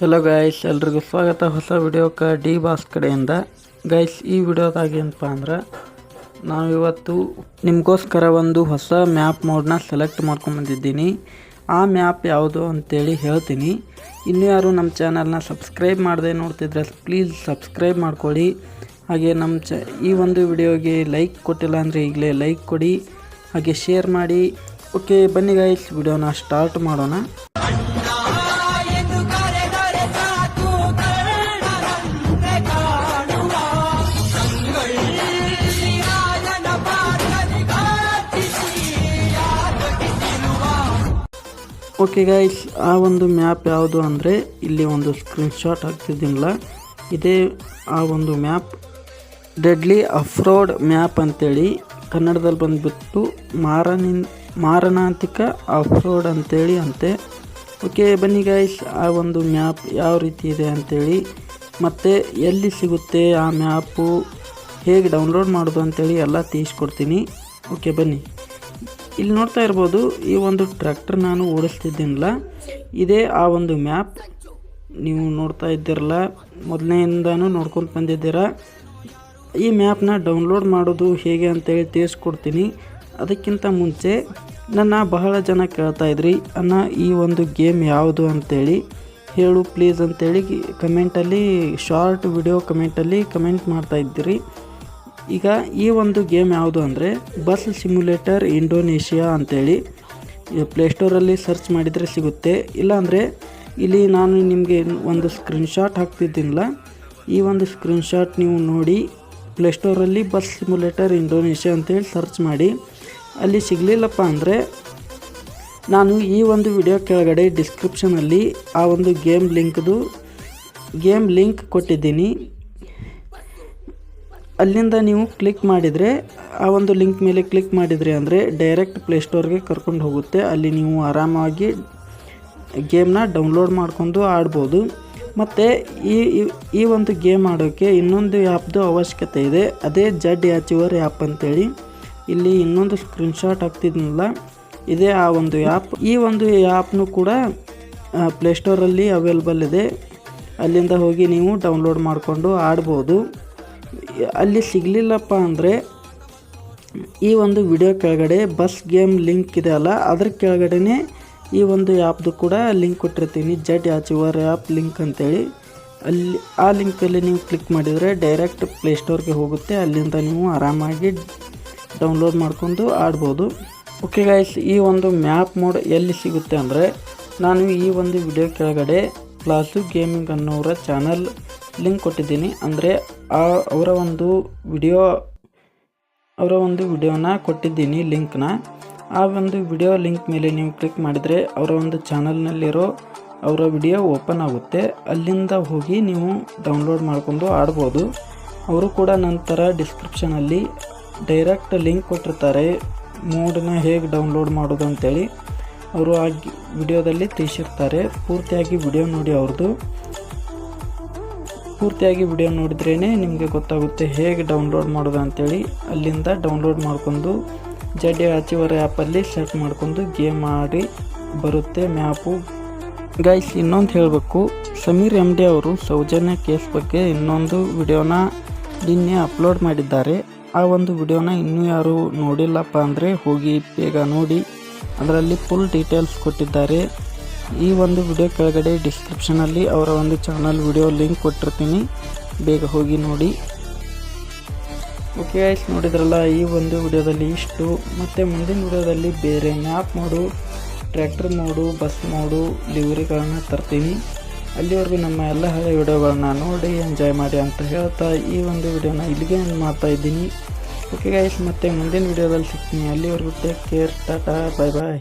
Hello guys ಎಲ್ರಿಗೂ ಸ್ವಾಗತ. ಹೊಸ ವಿಡಿಯೋಕ್ಕೆ ಡಿ ಬಾಸ್ ಕಡೆಯಿಂದ. ಗೈಸ್ ಈ ವಿಡಿಯೋದಾಗ ಏನಪ್ಪ ಅಂದ್ರೆ ನಾವಿವತ್ತು ನಿಮಗೋಸ್ಕರ ಒಂದು ಹೊಸ ಮ್ಯಾಪ್ ಮೋಡ್ನ ಸೆಲೆಕ್ಟ್ ಮಾಡ್ಕೊಂಬಂದಿದ್ದೀನಿ ಆ ಮ್ಯಾಪ್ ಯಾವುದು ಅಂತೇಳಿ ಹೇಳ್ತೀನಿ. ಇನ್ನೂ ಯಾರು ನಮ್ಮ ಚಾನಲ್ನ ಸಬ್ಸ್ಕ್ರೈಬ್ ಮಾಡದೆ ನೋಡ್ತಿದ್ರೆ ಪ್ಲೀಸ್ ಸಬ್ಸ್ಕ್ರೈಬ್ ಮಾಡ್ಕೊಳ್ಳಿ. ಹಾಗೆ ನಮ್ಮ ಚ ಈ ಒಂದು ವಿಡಿಯೋಗೆ ಲೈಕ್ ಕೊಟ್ಟಿಲ್ಲ ಅಂದರೆ ಈಗಲೇ ಲೈಕ್ ಕೊಡಿ. ಹಾಗೆ ಶೇರ್ ಮಾಡಿ. ಓಕೆ ಬನ್ನಿ ಗಾಯ್ಸ್ ವಿಡಿಯೋನ ಸ್ಟಾರ್ಟ್ ಮಾಡೋಣ. ಓಕೆ ಗೈಸ್ ಆ ಒಂದು ಮ್ಯಾಪ್ ಯಾವುದು ಅಂದರೆ ಇಲ್ಲಿ ಒಂದು ಸ್ಕ್ರೀನ್ಶಾಟ್ ಹಾಕ್ತಿದ್ದಿಲ್ಲ ಇದೇ ಆ ಒಂದು ಮ್ಯಾಪ್ ಡೆಡ್ಲಿ ಅಫ್ರೋಡ್ ಮ್ಯಾಪ್ ಅಂತೇಳಿ ಕನ್ನಡದಲ್ಲಿ ಬಂದುಬಿಟ್ಟು ಮಾರನಿನ್ ಮಾರಣಾಂತಿಕ ಅಫ್ರೋಡ್ ಅಂತೇಳಿ ಅಂತೆ. ಓಕೆ ಬನ್ನಿ ಗೈಸ್ ಆ ಒಂದು ಮ್ಯಾಪ್ ಯಾವ ರೀತಿ ಇದೆ ಅಂತೇಳಿ. ಮತ್ತು ಎಲ್ಲಿ ಸಿಗುತ್ತೆ ಆ ಮ್ಯಾಪು ಹೇಗೆ ಡೌನ್ಲೋಡ್ ಮಾಡೋದು ಅಂತೇಳಿ ಎಲ್ಲ ತಿಳಿಸ್ಕೊಡ್ತೀನಿ. ಓಕೆ ಬನ್ನಿ. ಇಲ್ಲಿ ನೋಡ್ತಾ ಇರ್ಬೋದು, ಈ ಒಂದು ಟ್ರ್ಯಾಕ್ಟರ್ ನಾನು ಓಡಿಸ್ತಿದ್ದೀನಲ್ಲ, ಇದೇ ಆ ಒಂದು ಮ್ಯಾಪ್. ನೀವು ನೋಡ್ತಾ ಇದ್ದೀರಲ್ಲ ಮೊದಲನೆಯಿಂದನೂ ನೋಡ್ಕೊಂಡು ಬಂದಿದ್ದೀರ. ಈ ಮ್ಯಾಪ್ನ ಡೌನ್ಲೋಡ್ ಮಾಡೋದು ಹೇಗೆ ಅಂತೇಳಿ ತಿಳಿಸ್ಕೊಡ್ತೀನಿ. ಅದಕ್ಕಿಂತ ಮುಂಚೆ ನನ್ನ ಬಹಳ ಜನ ಕೇಳ್ತಾ ಇದ್ರಿ, ಅಣ್ಣ, ಈ ಒಂದು ಗೇಮ್ ಯಾವುದು ಅಂತೇಳಿ. ಹೇಳು ಪ್ಲೀಸ್ ಅಂತೇಳಿ ಕಮೆಂಟಲ್ಲಿ, ಶಾರ್ಟ್ ವಿಡಿಯೋ ಕಮೆಂಟಲ್ಲಿ ಕಮೆಂಟ್ ಮಾಡ್ತಾ ಇದ್ದೀರಿ. ಈಗ ಈ ಒಂದು ಗೇಮ್ ಯಾವುದು ಅಂದರೆ ಬಸ್ ಸಿಮ್ಯುಲೇಟರ್ ಇಂಡೋನೇಷಿಯಾ ಅಂತೇಳಿ ಪ್ಲೇಸ್ಟೋರಲ್ಲಿ ಸರ್ಚ್ ಮಾಡಿದರೆ ಸಿಗುತ್ತೆ. ಇಲ್ಲಾಂದರೆ ಇಲ್ಲಿ ನಾನು ನಿಮಗೆ ಒಂದು ಸ್ಕ್ರೀನ್ಶಾಟ್ ಹಾಕ್ತಿದ್ದಿಲ್ಲ ಈ ಒಂದು ಸ್ಕ್ರೀನ್ಶಾಟ್ ನೀವು ನೋಡಿ ಪ್ಲೇಸ್ಟೋರಲ್ಲಿ ಬಸ್ ಸಿಮ್ಯುಲೇಟರ್ ಇಂಡೋನೇಷಿಯಾ ಅಂತೇಳಿ ಸರ್ಚ್ ಮಾಡಿ. ಅಲ್ಲಿ ಸಿಗಲಿಲ್ಲಪ್ಪ ಅಂದರೆ ನಾನು ಈ ಒಂದು ವಿಡಿಯೋ ಕೆಳಗಡೆ ಡಿಸ್ಕ್ರಿಪ್ಷನಲ್ಲಿ ಆ ಒಂದು ಗೇಮ್ ಲಿಂಕ್ದು, ಗೇಮ್ ಲಿಂಕ್ ಕೊಟ್ಟಿದ್ದೀನಿ. ಅಲ್ಲಿಂದ ನೀವು ಕ್ಲಿಕ್ ಮಾಡಿದರೆ, ಆ ಒಂದು ಲಿಂಕ್ ಮೇಲೆ ಕ್ಲಿಕ್ ಮಾಡಿದರೆ ಅಂದರೆ ಡೈರೆಕ್ಟ್ ಪ್ಲೇಸ್ಟೋರ್ಗೆ ಕರ್ಕೊಂಡು ಹೋಗುತ್ತೆ. ಅಲ್ಲಿ ನೀವು ಆರಾಮಾಗಿ ಗೇಮ್ನ ಡೌನ್ಲೋಡ್ ಮಾಡ್ಕೊಂಡು ಆಡ್ಬೋದು. ಮತ್ತು ಈ ಈ ಒಂದು ಗೇಮ್ ಆಡೋಕ್ಕೆ ಇನ್ನೊಂದು ಆ್ಯಪ್ದು ಅವಶ್ಯಕತೆ ಇದೆ. ಅದೇ ಜಡ್ ಯಾಚಿವರ್ ಆ್ಯಪ್ ಅಂತೇಳಿ. ಇಲ್ಲಿ ಇನ್ನೊಂದು ಸ್ಕ್ರೀನ್ಶಾಟ್ ಆಗ್ತಿದ್ನಲ್ಲ ಇದೇ ಆ ಒಂದು ಆ್ಯಪ್ ಈ ಒಂದು ಆ್ಯಪ್ನೂ ಕೂಡ ಪ್ಲೇಸ್ಟೋರಲ್ಲಿ ಅವೈಲಬಲ್ ಇದೆ. ಅಲ್ಲಿಂದ ಹೋಗಿ ನೀವು ಡೌನ್ಲೋಡ್ ಮಾಡಿಕೊಂಡು ಆಡ್ಬೋದು. ಅಲ್ಲಿ ಸಿಗಲಿಲ್ಲಪ್ಪ ಅಂದರೆ ಈ ಒಂದು ವಿಡಿಯೋ ಕೆಳಗಡೆ ಬಸ್ ಗೇಮ್ ಲಿಂಕ್ ಇದೆ ಅಲ್ಲ, ಅದ್ರ ಕೆಳಗಡೆನೇ ಈ ಒಂದು ಆ್ಯಪ್ದು ಕೂಡ ಲಿಂಕ್ ಕೊಟ್ಟಿರ್ತೀನಿ, ಜಡ್ ಯಾಚುವರ್ ಆ್ಯಪ್ ಲಿಂಕ್ ಅಂತೇಳಿ. ಅಲ್ಲಿ ಆ ಲಿಂಕಲ್ಲಿ ನೀವು ಕ್ಲಿಕ್ ಮಾಡಿದರೆ ಡೈರೆಕ್ಟ್ ಪ್ಲೇಸ್ಟೋರ್ಗೆ ಹೋಗುತ್ತೆ, ಅಲ್ಲಿಂದ ನೀವು ಆರಾಮಾಗಿ ಡೌನ್ಲೋಡ್ ಮಾಡ್ಕೊಂಡು ಆಡ್ಬೋದು. ಓಕೆ ಗಾಯ್ಸ್ ಈ ಒಂದು ಮ್ಯಾಪ್ ಮೋಡ್ ಎಲ್ಲಿ ಸಿಗುತ್ತೆ ಅಂದರೆ, ನಾನು ಈ ಒಂದು ವಿಡಿಯೋ ಕೆಳಗಡೆ ಕ್ಲಾಸು ಗೇಮಿಂಗ್ ಅನ್ನೋರ ಚಾನಲ್ ಲಿಂಕ್ ಕೊಟ್ಟಿದ್ದೀನಿ. ಅಂದರೆ ಆ ಅವರ ಒಂದು ವಿಡಿಯೋ ಅವರ ಒಂದು ವಿಡಿಯೋನ ಕೊಟ್ಟಿದ್ದೀನಿ ಲಿಂಕ್ನ ಆ ಒಂದು ವಿಡಿಯೋ ಲಿಂಕ್ ಮೇಲೆ ನೀವು ಕ್ಲಿಕ್ ಮಾಡಿದರೆ ಅವರ ಒಂದು ಚಾನಲ್ನಲ್ಲಿರೋ ಅವರ ವಿಡಿಯೋ ಓಪನ್ ಆಗುತ್ತೆ. ಅಲ್ಲಿಂದ ಹೋಗಿ ನೀವು ಡೌನ್ಲೋಡ್ ಮಾಡಿಕೊಂಡು ಆಡ್ಬೋದು. ಅವರು ಕೂಡ ನಂತರ ಡಿಸ್ಕ್ರಿಪ್ಷನಲ್ಲಿ ಡೈರೆಕ್ಟ್ ಲಿಂಕ್ ಕೊಟ್ಟಿರ್ತಾರೆ. ಮೂಡನ್ನ ಹೇಗೆ ಡೌನ್ಲೋಡ್ ಮಾಡೋದು ಅಂತೇಳಿ. ಅವರು ಆ ವಿಡಿಯೋದಲ್ಲಿ ತಿಳಿಸಿರ್ತಾರೆ. ಪೂರ್ತಿಯಾಗಿ ವಿಡಿಯೋ ನೋಡಿ ಅವ್ರದ್ದು. ಪೂರ್ತಿಯಾಗಿ ವಿಡಿಯೋ ನೋಡಿದ್ರೇ ನಿಮಗೆ ಗೊತ್ತಾಗುತ್ತೆ ಹೇಗೆ ಡೌನ್ಲೋಡ್ ಮಾಡೋದು ಅಂತೇಳಿ. ಅಲ್ಲಿಂದ ಡೌನ್ಲೋಡ್ ಮಾಡ್ಕೊಂಡು ಜಡ್ ಅಚಿವರ್ ಆ್ಯಪಲ್ಲಿ ಸೆಟ್ ಮಾಡ್ಕೊಂಡು ಗೇಮ್ ಆಡಿ ಬರುತ್ತೆ ಮ್ಯಾಪು. ಗೈಸ್, ಇನ್ನೊಂದು ಹೇಳಬೇಕು. ಸಮೀರ್ ಎಂ ಡಿ ಅವರು ಸೌಜನ್ಯ ಕೇಸ್ ಬಗ್ಗೆ ಇನ್ನೊಂದು ವಿಡಿಯೋನ ನಿನ್ನೆ ಅಪ್ಲೋಡ್ ಮಾಡಿದ್ದಾರೆ. ಆ ಒಂದು ವಿಡಿಯೋನ ಇನ್ನೂ ಯಾರು ನೋಡಿಲ್ಲಪ್ಪ ಅಂದರೆ ಹೋಗಿ ಬೇಗ ನೋಡಿ. ಅದರಲ್ಲಿ ಫುಲ್ ಡೀಟೇಲ್ಸ್ ಕೊಟ್ಟಿದ್ದಾರೆ. ಈ ಒಂದು ವಿಡಿಯೋ ಕೆಳಗಡೆ ಡಿಸ್ಕ್ರಿಪ್ಷನಲ್ಲಿ ಅವರ ಒಂದು ಚಾನಲ್ ವಿಡಿಯೋ ಲಿಂಕ್ ಕೊಟ್ಟಿರ್ತೀನಿ. ಬೇಗ ಹೋಗಿ ನೋಡಿ. ಓಕೆ ಆಯ್ತು ನೋಡಿದ್ರಲ್ಲ, ಈ ಒಂದು ವಿಡಿಯೋದಲ್ಲಿ ಇಷ್ಟು. ಮತ್ತು ಮುಂದಿನ ವಿಡಿಯೋದಲ್ಲಿ ಬೇರೆ map mode tractor mode bus mode ಡಿಲಿವರಿಗಳನ್ನ ತರ್ತೀನಿ. ಅಲ್ಲಿವರೆಗೂ ನಮ್ಮ ಎಲ್ಲ ಹಳೆ ವಿಡಿಯೋಗಳನ್ನ ನೋಡಿ ಎಂಜಾಯ್ ಮಾಡಿ ಅಂತ ಹೇಳ್ತಾ ಈ ಒಂದು ವಿಡಿಯೋನ ಇಲ್ಲಿಗೆ ಮಾಡ್ತಾ ಇದ್ದೀನಿ. ಓಕೆ ಗೈಸ್ ಮತ್ತೆ ಮುಂದಿನ ವಿಡಿಯೋದಲ್ಲಿ ಸಿಗ್ತೀನಿ. ಅಲ್ಲಿವರೆಗೂ take care tata bye bye